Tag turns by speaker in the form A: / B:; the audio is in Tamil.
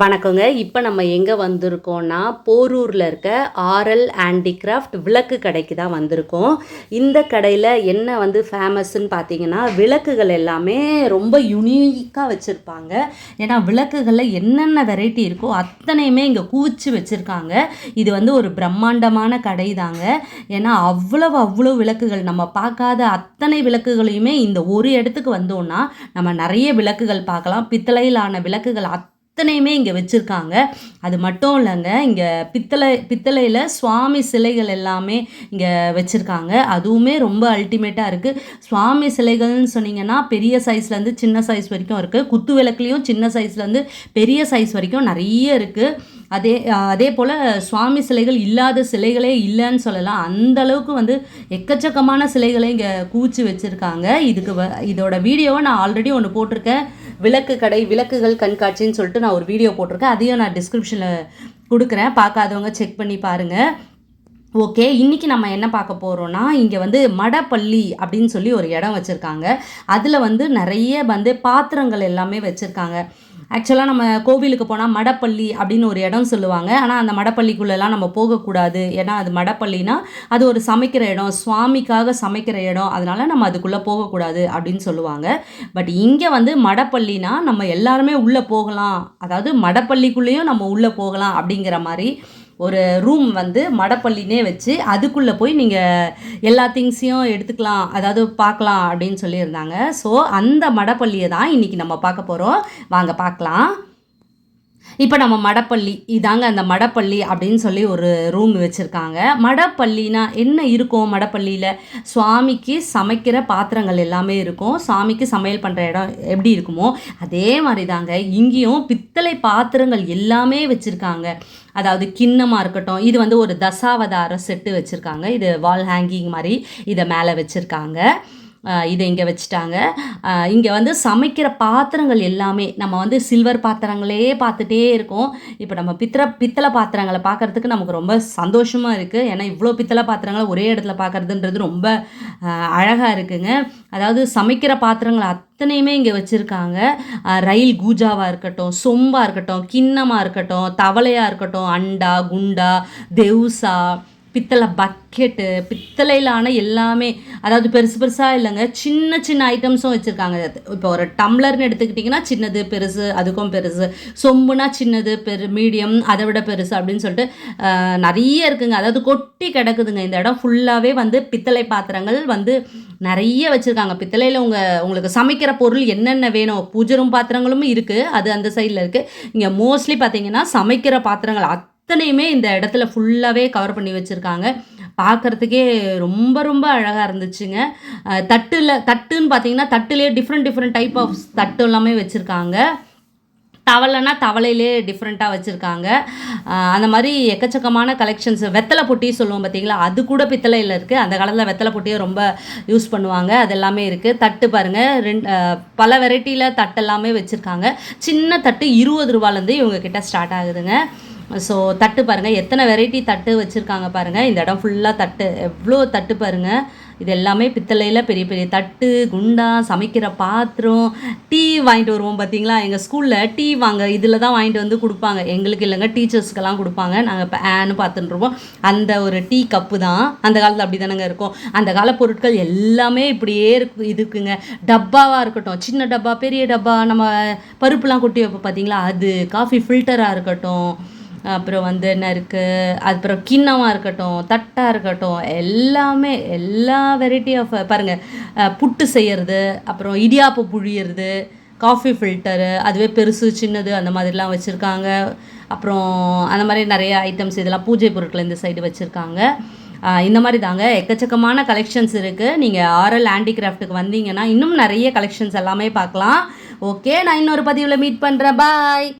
A: வணக்கங்க. இப்போ நம்ம எங்கே வந்திருக்கோம்னா போரூரில் இருக்க ஆர்எல் ஹேண்டிகிராஃப்ட் விளக்கு கடைக்கு தான் வந்திருக்கோம். இந்த கடையில் என்ன வந்து ஃபேமஸ்ன்னு பார்த்தீங்கன்னா விளக்குகள் எல்லாமே ரொம்ப யுனிக்காக வச்சுருப்பாங்க. ஏன்னா விளக்குகளில் என்னென்ன வெரைட்டி இருக்கோ அத்தனையுமே இங்கே குவிச்சு வச்சுருக்காங்க. இது வந்து ஒரு பிரம்மாண்டமான கடை தாங்க. ஏன்னா அவ்வளவு அவ்வளோ விளக்குகள் நம்ம பார்க்காத அத்தனை விளக்குகளையுமே இந்த ஒரு இடத்துக்கு வந்தோம்னா நம்ம நிறைய விளக்குகள் பார்க்கலாம். பித்தளையிலான விளக்குகள் அத் அத்தனையுமே இங்கே வச்சுருக்காங்க. அது மட்டும் இல்லைங்க இங்கே பித்தளை பித்தளையில் சுவாமி சிலைகள் எல்லாமே இங்கே வச்சுருக்காங்க. அதுவுமே ரொம்ப அல்டிமேட்டாக இருக்குது சுவாமி சிலைகள்னு சொன்னீங்கன்னா பெரிய சைஸ்லேருந்து சின்ன சைஸ் வரைக்கும் இருக்குது குத்து விளக்குலேயும் சின்ன சைஸ்லேருந்து பெரிய சைஸ் வரைக்கும் நிறைய இருக்குது அதே அதே போல் சுவாமி சிலைகள் இல்லாத சிலைகளே இல்லைன்னு சொல்லலாம். அந்த அளவுக்கு வந்து எக்கச்சக்கமான சிலைகளை இங்கே கூச்சி வச்சுருக்காங்க. இதுக்கு வ இதோட வீடியோவை நான் ஆல்ரெடி ஒன்று போட்டிருக்கேன். விளக்கு கடை விளக்குகள் கண்காட்சின்னு சொல்லிட்டு நான் ஒரு வீடியோ போட்டிருக்கேன். அதையும் நான் டிஸ்கிரிப்ஷனில் கொடுக்குறேன். பார்க்காதவங்க செக் பண்ணி பாருங்கள் ஓகே இன்றைக்கி நம்ம என்ன பார்க்க போகிறோன்னா இங்கே வந்து மடப்பள்ளி அப்படின்னு சொல்லி ஒரு இடம் வச்சுருக்காங்க. அதில் வந்து நிறைய வந்து பாத்திரங்கள் எல்லாமே வச்சுருக்காங்க. ஆக்சுவலாக நம்ம கோவிலுக்கு போனால் மடப்பள்ளி அப்படின்னு ஒரு இடம் சொல்லுவாங்க. ஆனால் அந்த மடப்பள்ளிக்குள்ளெல்லாம் நம்ம போகக்கூடாது. ஏன்னா அது மடப்பள்ளினா அது ஒரு சமைக்கிற இடம் சுவாமிக்காக சமைக்கிற இடம். அதனால் நம்ம அதுக்குள்ளே போகக்கூடாது அப்படின்னு சொல்லுவாங்க. பட் இங்கே வந்து மடப்பள்ளினா நம்ம எல்லாருமே உள்ளே போகலாம். அதாவது மடப்பள்ளிக்குள்ளேயும் நம்ம உள்ளே போகலாம் அப்படிங்கிற மாதிரி ஒரு ரூம் வந்து மடப்பள்ளினே வச்சு அதுக்குள்ளே போய் நீங்கள் எல்லா திங்ஸையும் எடுத்துக்கலாம் அதாவது பார்க்கலாம் அப்படின்னு சொல்லியிருந்தாங்க. ஸோ அந்த மடப்பள்ளியை தான் இன்றைக்கி நம்ம பார்க்க போகிறோம் வாங்க பார்க்கலாம். இப்போ நம்ம மடப்பள்ளி இதாங்க அந்த மடப்பள்ளி அப்படின்னு சொல்லி ஒரு ரூம் வச்சுருக்காங்க. மடப்பள்ளினா என்ன இருக்கும் மடப்பள்ளியில்? சுவாமிக்கு சமைக்கிற பாத்திரங்கள் எல்லாமே இருக்கும். சாமிக்கு சமையல் பண்ணுற இடம் எப்படி இருக்குமோ அதே மாதிரி தாங்க இங்கேயும் பித்தளை பாத்திரங்கள் எல்லாமே வச்சுருக்காங்க. அதாவது கிண்ணமாக இருக்கட்டும் இது வந்து ஒரு தசாவதார செட்டு வச்சுருக்காங்க. இது வால் ஹேங்கிங் மாதிரி இதை மேலே வச்சுருக்காங்க. இதை இங்கே வச்சுட்டாங்க. இங்கே வந்து சமைக்கிற பாத்திரங்கள் எல்லாமே நம்ம வந்து சில்வர் பாத்திரங்களே பார்த்துட்டே இருக்கோம். இப்போ நம்ம பித்தளை பித்தளை பாத்திரங்களை பார்க்குறதுக்கு நமக்கு ரொம்ப சந்தோஷமாக இருக்குது ஏன்னா இவ்வளோ பித்தளை பாத்திரங்களை ஒரே இடத்துல பார்க்குறதுன்றது ரொம்ப அழகாக இருக்குங்க. அதாவது சமைக்கிற பாத்திரங்கள் அத்தனையுமே இங்கே வச்சுருக்காங்க. ரயில் கூஜாவாக இருக்கட்டும் சொம்பாக இருக்கட்டும் கிண்ணமாக இருக்கட்டும் தவளையாக இருக்கட்டும் அண்டா குண்டா தெவுசா பித்தளை பக்கெட்டு பித்தளையிலான எல்லாமே அதாவது பெருசு பெருசாக இல்லைங்க சின்ன சின்ன ஐட்டம்ஸும் வச்சுருக்காங்க. இப்போ ஒரு டம்ளர்னு எடுத்துக்கிட்டிங்கன்னா சின்னது பெருசு அதுக்கும் பெருசு சொம்புனா சின்னது பெரு மீடியம் அதை விட பெருசு அப்படின்னு சொல்லிட்டு நிறைய இருக்குங்க. அதாவது கொட்டி கிடக்குதுங்க. இந்த இடம் ஃபுல்லாகவே வந்து பித்தளை பாத்திரங்கள் வந்து நிறைய வச்சுருக்காங்க. பித்தளையில் உங்கள் உங்களுக்கு சமைக்கிற பொருள் என்னென்ன வேணும்? பூஜரும் பாத்திரங்களும் இருக்குது அது அந்த சைடில் இருக்குது இங்கே மோஸ்ட்லி பார்த்தீங்கன்னா சமைக்கிற பாத்திரங்கள் அத்தனையுமே இந்த இடத்துல ஃபுல்லாகவே கவர் பண்ணி வச்சுருக்காங்க. பார்க்குறதுக்கே ரொம்ப ரொம்ப அழகாக இருந்துச்சுங்க. தட்டில் தட்டுன்னு பார்த்தீங்கன்னா தட்டுலேயே டிஃப்ரெண்ட் டிஃப்ரெண்ட் டைப் ஆஃப் தட்டு எல்லாமே வச்சுருக்காங்க. தவளைனா தவளையிலே டிஃப்ரெண்ட்டாக வச்சுருக்காங்க. அந்த மாதிரி எக்கச்சக்கமான கலெக்ஷன்ஸ் வெத்தலை பொட்டி சொல்லுவோம் பார்த்தீங்களா அது கூட பித்தளையில் இருக்குது அந்த காலத்தில் வெத்தலை பொட்டியை ரொம்ப யூஸ் பண்ணுவாங்க. அது எல்லாமே இருக்குது தட்டு பாருங்கள் ரெண்டு பல வெரைட்டியில் தட்டு எல்லாமே வச்சுருக்காங்க. சின்ன தட்டு இருபது ரூபாலேருந்து இவங்க கிட்ட ஸ்டார்ட் ஆகுதுங்க. ஸோ தட்டு பாருங்கள் எத்தனை வெரைட்டி தட்டு வச்சுருக்காங்க பாருங்கள் இந்த இடம் ஃபுல்லாக தட்டு. எவ்வளோ தட்டு பாருங்கள் இது எல்லாமே பித்தளையில் பெரிய பெரிய தட்டு குண்டா சமைக்கிற பாத்திரம். டீ வாங்கிட்டு வருவோம் பார்த்தீங்களா எங்கள் ஸ்கூலில் டீ வாங்க இதில் தான் வாங்கிட்டு வந்து கொடுப்பாங்க. எங்களுக்கு இல்லைங்க டீச்சர்ஸ்க்கெல்லாம் கொடுப்பாங்க. நாங்கள் இப்போ ஆன்னு பார்த்துட்டுருப்போம் அந்த ஒரு டீ கப்பு தான். அந்த காலத்தில் அப்படி தானேங்க இருக்கும். அந்த கால பொருட்கள் எல்லாமே இப்படியே இருக்கு இதுக்குங்க டப்பாவாக இருக்கட்டும். சின்ன டப்பா பெரிய டப்பா நம்ம பருப்புலாம் கொட்டி வைப்போம் பார்த்தீங்களா அது காஃபி ஃபில்டராக இருக்கட்டும். அப்புறம் வந்து என்ன இருக்குது அப்புறம் கிண்ணமாக இருக்கட்டும் தட்டாக இருக்கட்டும் எல்லாமே எல்லா வெரைட்டி ஆஃப் பாருங்கள் புட்டு செய்கிறது அப்புறம் இடியாப்பு புழியிறது காஃபி ஃபில்டரு அதுவே பெருசு சின்னது அந்த மாதிரிலாம் வச்சுருக்காங்க. அப்புறம் அந்த மாதிரி நிறைய ஐட்டம்ஸ் இதெல்லாம் பூஜை பொருட்கள் இந்த சைடு வச்சுருக்காங்க. இந்த மாதிரி தாங்க. எக்கச்சக்கமான கலெக்ஷன்ஸ் இருக்குது நீங்கள் ஆர்எல் ஹேண்டிகிராஃப்ட்டுக்கு வந்தீங்கன்னா இன்னும் நிறைய கலெக்ஷன்ஸ் எல்லாமே பார்க்கலாம். ஓகே நான் இன்னொரு பதிவில் மீட் பண்ணுறேன் பாய்